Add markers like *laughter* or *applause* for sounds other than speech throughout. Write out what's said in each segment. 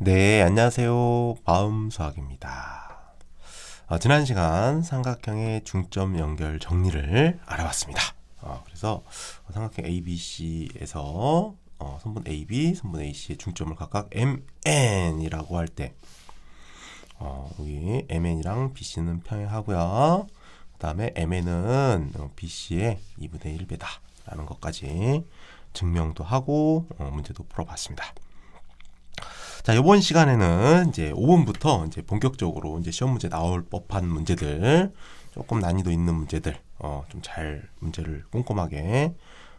네, 안녕하세요. 마음수학입니다. 어, 지난 시간 삼각형의 중점 연결 정리를 알아봤습니다. 어, 그래서 삼각형 ABC에서 어, 선분 AB, 선분 AC의 중점을 각각 MN이라고 할 때, 어, 여기 MN이랑 BC는 평행하고요. 그 다음에 MN은 BC의 2분의 1배다. 라는 것까지 증명도 하고 어, 문제도 풀어봤습니다. 자, 이번 시간에는 이제 5번부터 이제 본격적으로 이제 시험 문제 나올 법한 문제들, 조금 난이도 있는 문제들, 어, 좀 잘 문제를 꼼꼼하게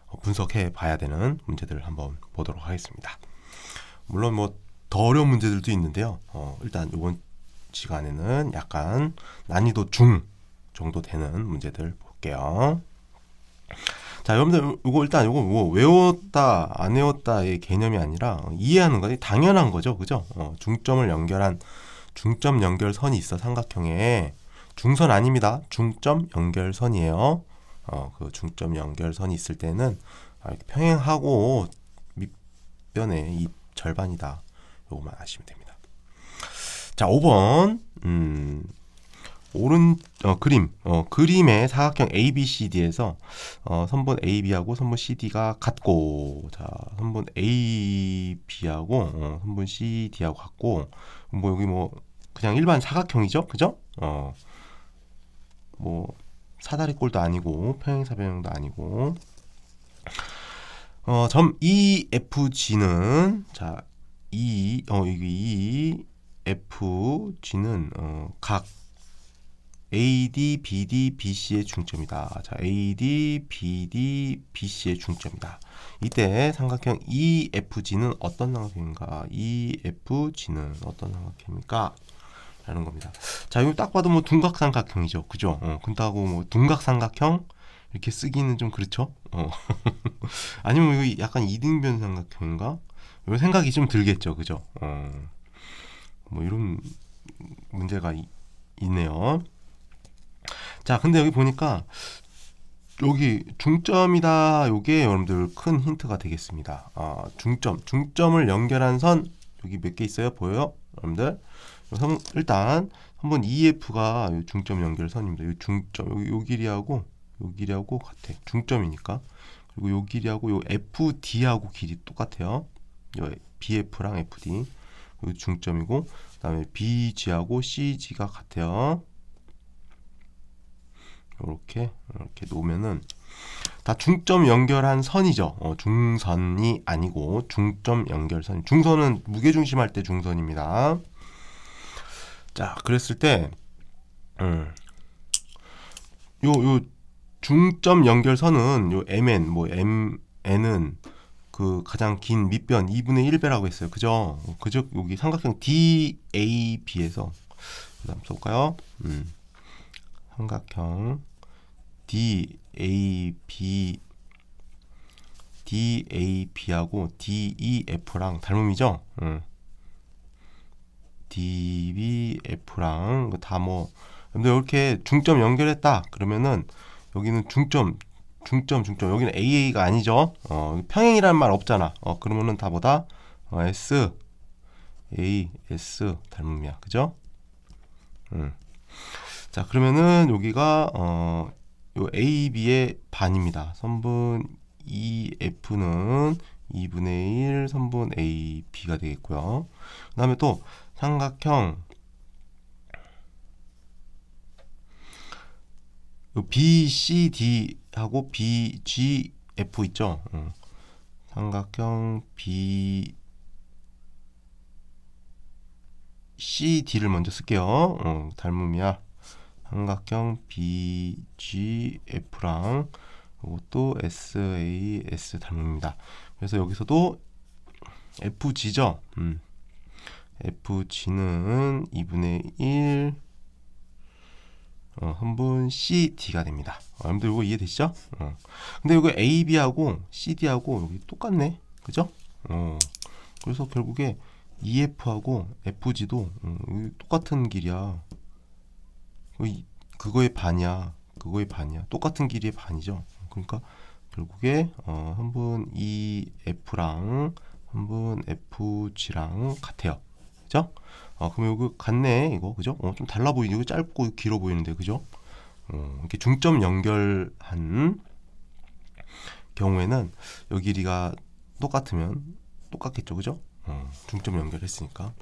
어, 분석해 봐야 되는 문제들을 한번 보도록 하겠습니다. 물론 뭐 더 어려운 문제들도 있는데요. 어, 일단 이번 시간에는 약간 난이도 중 정도 되는 문제들 볼게요. 자, 여러분들 이거 일단 이거 뭐 외웠다 안 외웠다의 개념이 아니라 이해하는 거지 당연한 거죠, 그죠? 어, 중점을 연결한 중점 연결선이 있어 삼각형에 중선 아닙니다. 중점 연결선이에요. 어, 그 중점 연결선이 있을 때는 아, 평행하고 밑변의 이 절반이다. 요거만 아시면 됩니다. 자, 5번 음, 오른 어, 그림 어, 그림의 사각형 ABCD에서 어, 선분 AB하고 선분 CD가 같고 자 선분 AB하고 어, 선분 CD하고 같고 뭐 여기 뭐 그냥 일반 사각형이죠? 그죠? 어 뭐 사다리꼴도 아니고 평행사변형도 아니고. 어 점 EFG는 자 E 어 여기 EFG는 어 각 AD, BD, BC의 중점이다. 자, AD, BD, BC의 중점이다. 이때 삼각형 EFG는 어떤 삼각형인가? EFG는 어떤 삼각형입니까? 라는 겁니다. 자, 이거 딱 봐도 뭐 둔각 삼각형이죠. 그죠? 어, 근다고 뭐 둔각 삼각형 이렇게 쓰기는 좀 그렇죠? 어. *laughs* 아니면 이거 약간 이등변 삼각형인가? 이런 생각이 좀 들겠죠. 그죠? 어. 뭐 이런 문제가 이, 있네요. 자, 근데 여기 보니까 여기 중점이다. 요게 여러분들 큰 힌트가 되겠습니다. 아, 중점. 중점을 연결한 선 여기 몇 개 있어요? 보여요? 여러분들? 일단 한번 EF가 중점 연결선입니다. 요 중점 여기 요 길이하고 요 길이하고 같아. 중점이니까. 그리고 요 길이하고 요 FD하고 길이 똑같아요. 요 BF랑 FD. 요 중점이고 그다음에 BG하고 CG가 같아요. 이렇게 이렇게 놓으면은 다 중점 연결한 선이죠. 어, 중선이 아니고 중점 연결선. 중선은 무게 중심할 때 중선입니다. 자, 그랬을 때 음. 요, 요 중점 연결선은 요 MN 뭐 MN은 그 가장 긴 밑변 2분의 1배라고 했어요. 그죠? 그죠? 여기 삼각형 DAB에서 그다음 써볼까요? 음. 삼각형 DAB DAB하고 DEF랑 닮음이죠. 응. DBF랑 다뭐 근데 이렇게 중점 연결했다 그러면은 여기는 중점 중점 중점 여기는 AA가 아니죠. 어, 평행이라는 말 없잖아. 어, 그러면은 다 뭐다? 어, S A S 닮음이야. 그죠? 음. 자, 그러면은 여기가 어 요 AB의 반입니다. 선분 EF는 2분의 1 선분 AB가 되겠고요. 그 다음에 또 삼각형 요 BCD하고 BGF 있죠. 음. 삼각형 BCD를 먼저 쓸게요. 음, 닮음이야. 삼각형 BGF랑 이것도 SAS 닮습니다. 그래서 여기서도 FG죠. 음. FG는 2분의 1 어, 한분 CD가 됩니다. 어, 여러분들 이거 이해되시죠? 어. 근데 이거 AB하고 CD하고 여기 똑같네. 그죠? 어. 그래서 결국에 EF하고 FG도 음, 똑같은 길이야. 그거의 반이야. 그거의 반이야. 똑같은 길이의 반이죠. 그러니까 결국에 어, 한분 EF랑 한분 FG랑 같아요. 그죠? 어, 그럼 이거 같네 이거 그죠? 어, 좀 달라 보이는 이거 짧고 길어 보이는데 그죠? 어, 이렇게 중점 연결한 경우에는 요 길이가 똑같으면 똑같겠죠, 그죠? 어, 중점 연결했으니까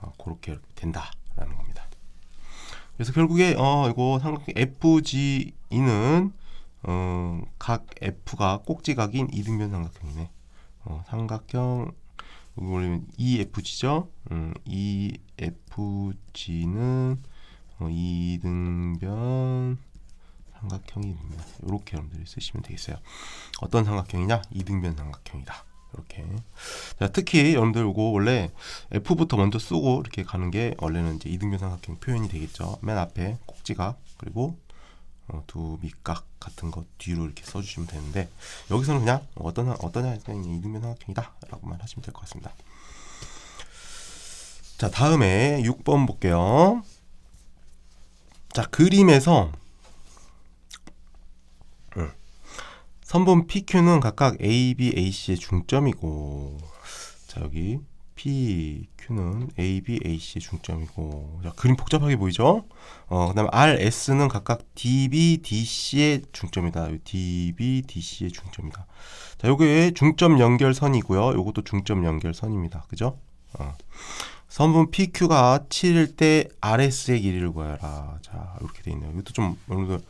어, 그렇게 겁니다. 그래서 결국에 어 이거 삼각형 FGE는 어, 각 F가 꼭지각인 이등변 삼각형이네. 어, 삼각형 원래 EFG죠. 음, EFG는 어, 이등변 삼각형입니다. 이렇게 여러분들이 쓰시면 되겠어요. 어떤 삼각형이냐? 이등변 삼각형이다. 이렇게. 자, 특히 여러분들 이거 원래 F부터 먼저 쓰고 이렇게 가는 게 원래는 이제 이등변 삼각형 표현이 되겠죠. 맨 앞에 꼭지각 그리고 어, 두 밑각 같은 거 뒤로 이렇게 써주시면 되는데 여기서는 그냥 어떤 어떤 그냥 이등변 삼각형이다라고만 하시면 될 것 같습니다. 자 다음에 6번 볼게요. 자 그림에서 음, 선분 PQ는 각각 A, B, AC의 중점이고 자 여기 PQ는 A, B, AC의 중점이고 자 그림 복잡하게 보이죠? 어 그 다음에 RS는 각각 DB, DC의 중점이다. DB, DC의 중점이다. 자 요게 중점 연결선이고요. 요것도 중점 연결선입니다. 그죠? 어. 선분 PQ가 7일 때 RS의 길이를 구하라. 자 이렇게 돼 있네요. 이것도 좀 여러분들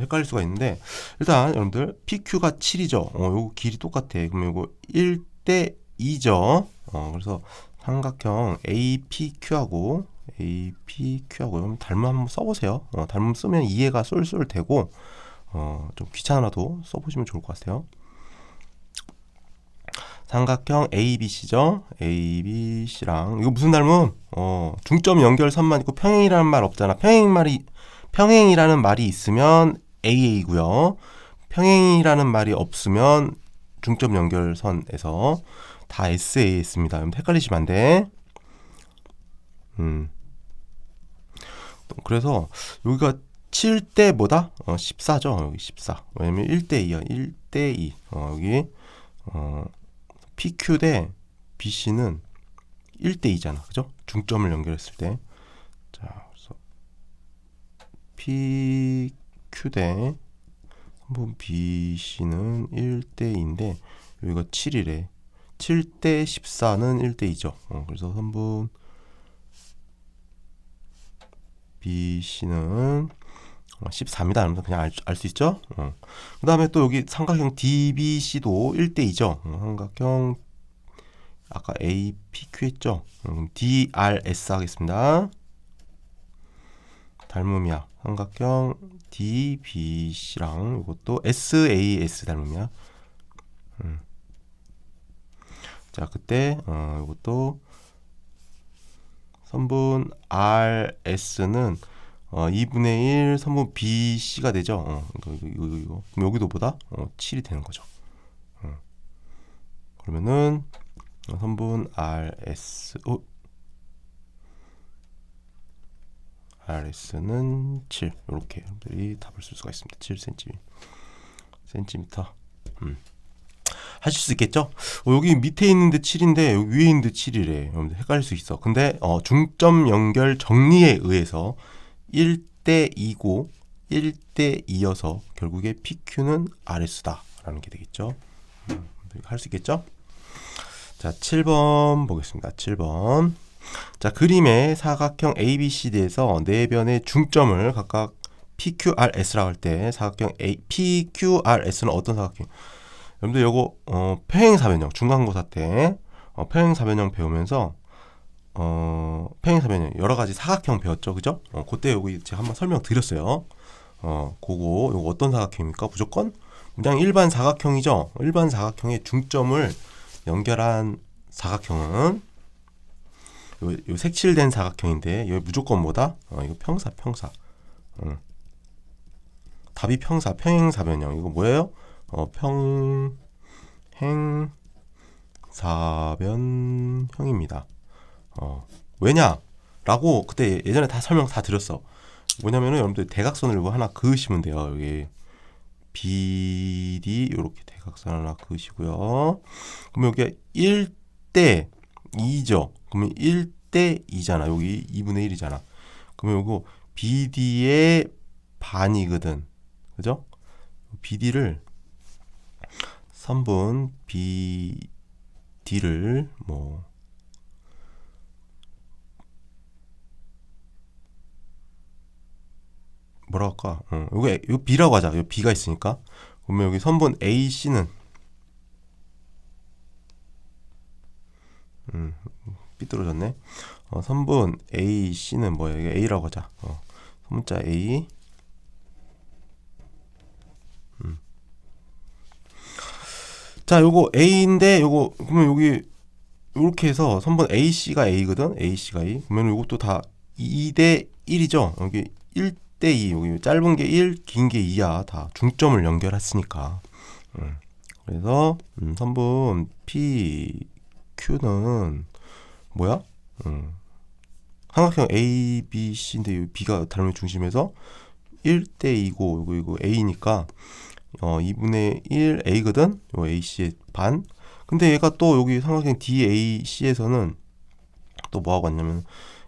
헷갈릴 수가 있는데 일단 여러분들 PQ가 7이죠. 어, 요거 길이 똑같아. 그러면 요거 1대 2죠. 어, 그래서 삼각형 APQ하고 APQ하고 그럼 닮음 한번 써보세요. 어, 닮음 쓰면 이해가 쏠쏠 되고 어, 좀 귀찮아도 써보시면 좋을 것 같아요. 삼각형 ABC죠. ABC랑 이거 무슨 닮음? 어, 중점 연결선만 있고 평행이라는 말 없잖아. 평행 말이 평행이라는 말이 있으면 AA고요. 평행이라는 말이 없으면 중점 연결선에서 다 SAS입니다. 헷갈리시면 안 돼. 음. 그래서 여기가 7대 뭐다? 어, 14죠. 여기 14. 왜냐면 1대 2야. 1대 2. 어, 여기 어, PQ 대 BC는 1대 2잖아. 그죠? 중점을 연결했을 때. PQ 대 한번 BC는 1대 2인데 여기가 7이래. 7대 14는 1대 2죠. 어, 그래서 3분 BC는 14입니다. 여러분 그냥 알수 있죠? 어. 그 다음에 또 여기 삼각형 DBC도 1대 2죠. 어, 삼각형 아까 APQ 했죠? 음, DRS 하겠습니다. 닮음이야. 삼각형 DBC랑 이것도 SAS 닮음이야. 음. 자, 그때 어, 이것도 선분 RS는 어, 2분의 1 선분 BC가 되죠. 어, 이거, 이거, 이거, 이거. 그럼 여기도 보다 어, 7이 되는 거죠. 어. 그러면은 어, 선분 RS 어? RS는 7 이렇게 여러분들이 답을 쓸 수가 있습니다. 7cm 센티미터. 음. 하실 수 있겠죠? 어, 여기 밑에 있는데 7인데 여기 위에 있는데 7이래. 여러분들 헷갈릴 수 있어. 근데 어, 중점 연결 정리에 의해서 1대 2고 1대 2여서 결국에 PQ는 RS다 라는 게 되겠죠. 음, 할수 있겠죠? 자, 7번 보겠습니다. 7번. 자, 그림의 사각형 ABCD에서 네 변의 중점을 각각 PQRS라고 할 때 사각형 A, PQRS는 어떤 사각형? 여러분들 요거 어, 평행사변형 중간고사 때 어, 평행사변형 배우면서 어, 평행사변형 여러 가지 사각형 배웠죠, 그죠? 어, 그때 여기 제가 한번 설명 드렸어요. 어, 그거 요거 어떤 사각형입니까? 무조건 그냥 일반 사각형이죠. 일반 사각형의 중점을 연결한 사각형은 요, 요 색칠된 사각형인데 여기 무조건 뭐다? 어, 이거 평사, 평사. 어. 답이 평사, 평행사변형. 이거 뭐예요? 어, 평행사변형입니다. 어, 왜냐라고 그때 예전에 다 설명 다 드렸어. 뭐냐면은 여러분들 대각선을 하나 그으시면 돼요. 여기 BD 이렇게 대각선 하나 그으시고요. 그럼 여기 1대 2죠. 그러면 1 1대 2잖아. 여기 2분의 1이잖아. 그러면 요거 BD의 반이거든. 그죠? BD를 3분 BD를 뭐 뭐라 할까? 어, 여기 요 B라고 하자. 요 B가 있으니까. 그러면 여기 선분 AC는 음, 삐뚤어졌네. 어, 선분 AC는 뭐야? 이게 A라고 하자. 어, 선문자 A. 음. 자, 요거 A인데 요거 그러면 여기 이렇게 해서 선분 AC가 A거든. AC가 A. 그러면 이것도 다 2대 1이죠. 여기 1대 2. 여기 짧은 게 1, 긴 게 2야. 다 중점을 연결했으니까. 음. 그래서 음, 선분 P Q는 뭐야? 음. 삼각형 A, B, C인데 이 B가 다름의 중심에서 1대 2고 이거 이거 A니까 어 2분의 1 A거든. 요 AC의 반. 근데 얘가 또 여기 삼각형 DAC에서는 또 뭐하고 왔냐면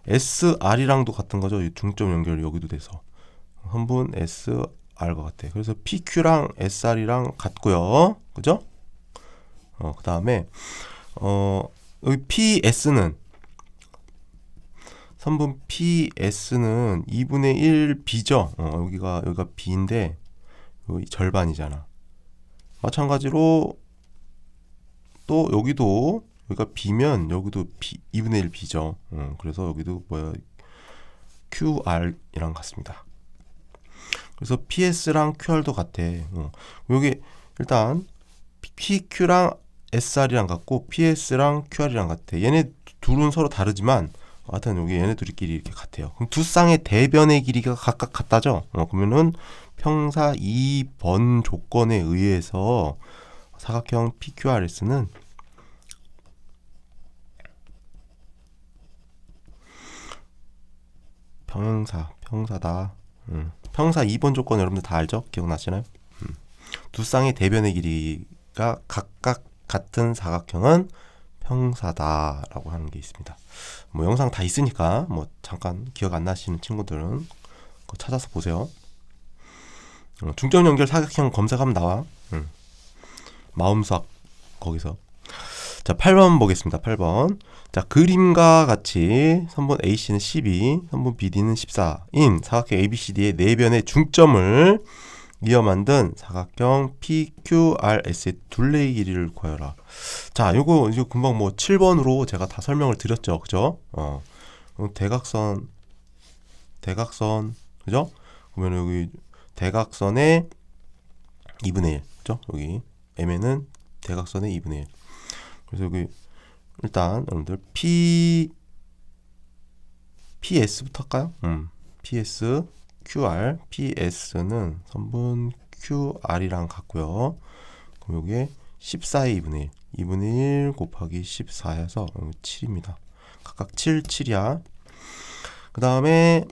SR이랑도 같은 거죠. 이 중점 연결 여기도 돼서 한분 SR과 같아. 그래서 PQ랑 SR이랑 같고요. 그죠? 어, 그 다음에 어 여기 PS는 선분 PS는 2분의 1 B죠. 어, 여기가 여기가 B인데 여기 절반이잖아. 마찬가지로 또 여기도 여기가 B면 여기도 B 2분의 1 B죠. 어, 그래서 여기도 뭐야 QR이랑 같습니다. 그래서 PS랑 QR도 같아. 어, 여기 일단 PQ랑 SR이랑 같고 PS랑 QR이랑 같아. 얘네 둘은 서로 다르지만 하여튼 여기 얘네 둘이끼리 이렇게 같아요. 그럼 두 쌍의 대변의 길이가 각각 같다죠? 어, 그러면은 평사 2번 조건에 의해서 사각형 PQRS는 평행사, 평사다. 음, 평사 2번 조건 여러분들 다 알죠? 기억나시나요? 음. 두 쌍의 대변의 길이가 각각 같은 사각형은 평사다라고 하는 게 있습니다. 뭐 영상 다 있으니까 뭐 잠깐 기억 안 나시는 친구들은 그거 찾아서 보세요. 어, 중점 연결 사각형 검색하면 나와. 음. 마음수학 거기서. 자, 8번 보겠습니다. 8번. 자, 그림과 같이 선분 AC는 12, 선분 BD는 14인 사각형 ABCD의 네 변의 중점을 이어 만든 사각형 PQRS의 둘레의 길이를 구하여라. 자, 요거 이제 금방 뭐 7번으로 제가 다 설명을 드렸죠. 그죠? 어. 어, 대각선 대각선 그죠? 그러면 여기 대각선의 2분의 1. 그죠? 여기 M에는 대각선의 2분의 1. 그래서 여기 일단 여러분들 P PS부터 할까요? 음. PS QR, PS는 선분 QR이랑 같고요. 그럼 여기에 14의 2분의 1, 2분의 1 곱하기 14해서 7입니다. 각각 7, 7이야. 그 다음에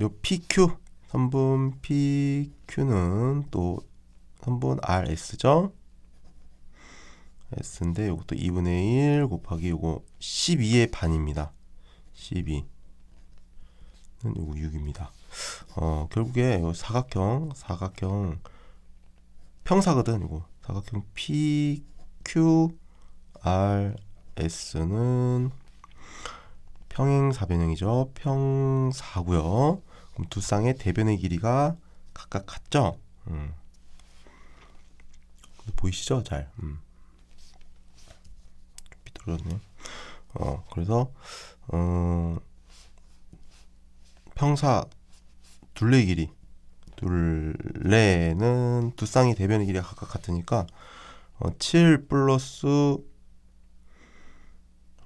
요 PQ, 선분 PQ는 또 선분 RS죠. S인데 이것도 2분의 1 곱하기 요거 12의 반입니다. 12. 는 요거 6입니다. 어, 결국에 요 사각형, 사각형 평사거든, 이거. 사각형 P, Q, R, S는 평행 사변형이죠. 평사고요. 그럼 두 쌍의 대변의 길이가 각각 같죠? 음. 보이시죠? 잘. 음. 삐뚤어졌네. 어, 그래서 어, 평사 둘레 길이 둘레는 두 쌍의 대변의 길이가 각각 같으니까 어, 7 플러스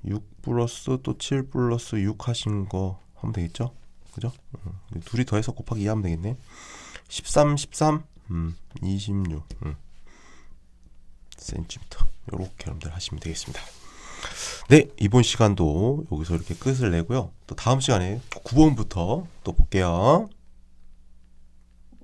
6 플러스 또 7 플러스 6 하신 거 하면 되겠죠? 그죠? 어, 둘이 더해서 곱하기 2 하면 되겠네. 13, 13, 음, 26, 음, 센티미터. 요렇게 여러분들 하시면 되겠습니다. 네, 이번 시간도 여기서 이렇게 끝을 내고요. 또 다음 시간에 9번부터 또 볼게요.